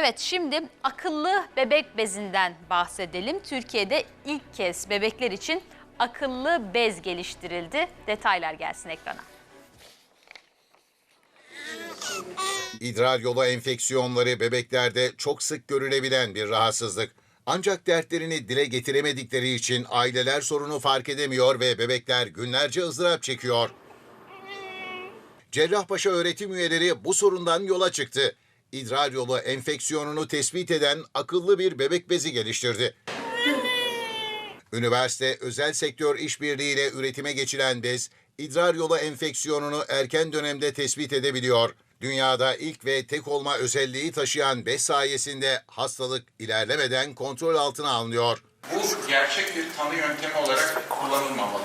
Evet şimdi akıllı bebek bezinden bahsedelim. Türkiye'de ilk kez bebekler için akıllı bez geliştirildi. Detaylar gelsin ekrana. İdrar yolu enfeksiyonları bebeklerde çok sık görülebilen bir rahatsızlık. Ancak dertlerini dile getiremedikleri için aileler sorunu fark edemiyor ve bebekler günlerce ızdırap çekiyor. Cerrahpaşa öğretim üyeleri bu sorundan yola çıktı. İdrar yolu enfeksiyonunu tespit eden akıllı bir bebek bezi geliştirdi. Üniversite özel sektör işbirliğiyle üretime geçilen bez, idrar yolu enfeksiyonunu erken dönemde tespit edebiliyor. Dünyada ilk ve tek olma özelliği taşıyan bez sayesinde hastalık ilerlemeden kontrol altına alınıyor. Bu gerçek bir tanı yöntemi olarak kullanılmamalı.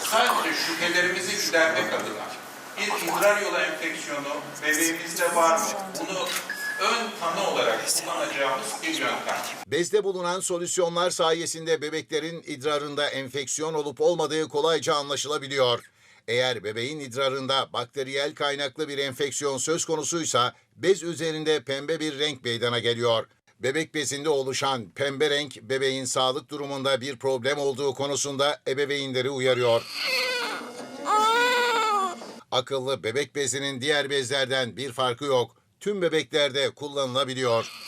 Sadece şüphelerimizi gidermek adına bir idrar yolu enfeksiyonu bebeğimizde var mı? Bunu ön tanı olarak kullanacağımız bir yöntem. Bezde bulunan solüsyonlar sayesinde bebeklerin idrarında enfeksiyon olup olmadığı kolayca anlaşılabiliyor. Eğer bebeğin idrarında bakteriyel kaynaklı bir enfeksiyon söz konusuysa bez üzerinde pembe bir renk meydana geliyor. Bebek bezinde oluşan pembe renk bebeğin sağlık durumunda bir problem olduğu konusunda ebeveynleri uyarıyor. Akıllı bebek bezinin diğer bezlerden bir farkı yok. Tüm bebeklerde kullanılabiliyor.